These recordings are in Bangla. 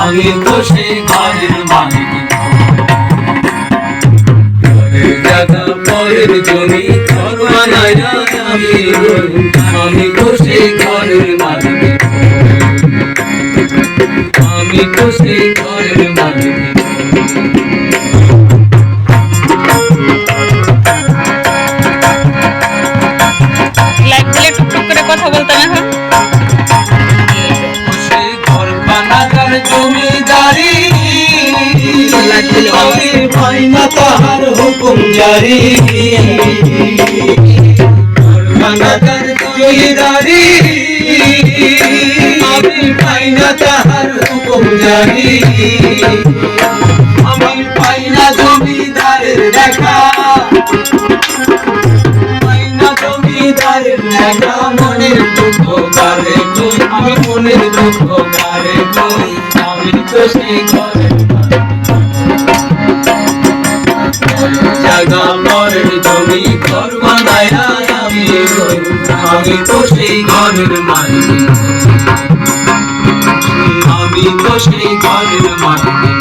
আমি তো সেই ঘরের মালিক ঘরের জমি আমি তো সেই ঘরের মালিক আমি তো ঘরের মালিক আমি পাই না তাহার হুকুম জারি ঘর বানাবার জমিদারি আমি পাই না তাহার হুকুম জারি আমি পাই না জমিদারের দেখা পাই না জমিদারের দেখা মনের দুঃখ গারে আমি মনের দুঃখ গারে আমি তো সেই ঘরে জায়গা মরের জমি আমি আমি তো সেই ঘরের মালিক আমি তো সেই ঘরের মালিক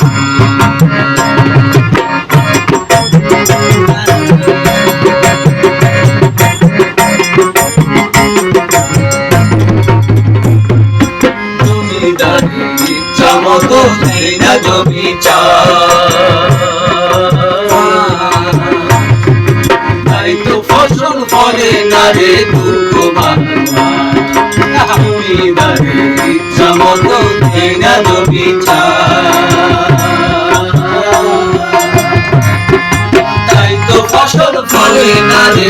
জমি তাই ফলে না রে দুঃখ মতো দেয় তাই তো ফসল ফলে না রে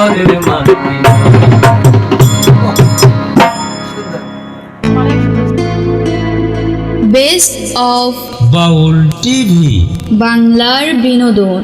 ঘরের মালিক বেস্ট অফ বাউল টিভি বাংলার বিনোদন।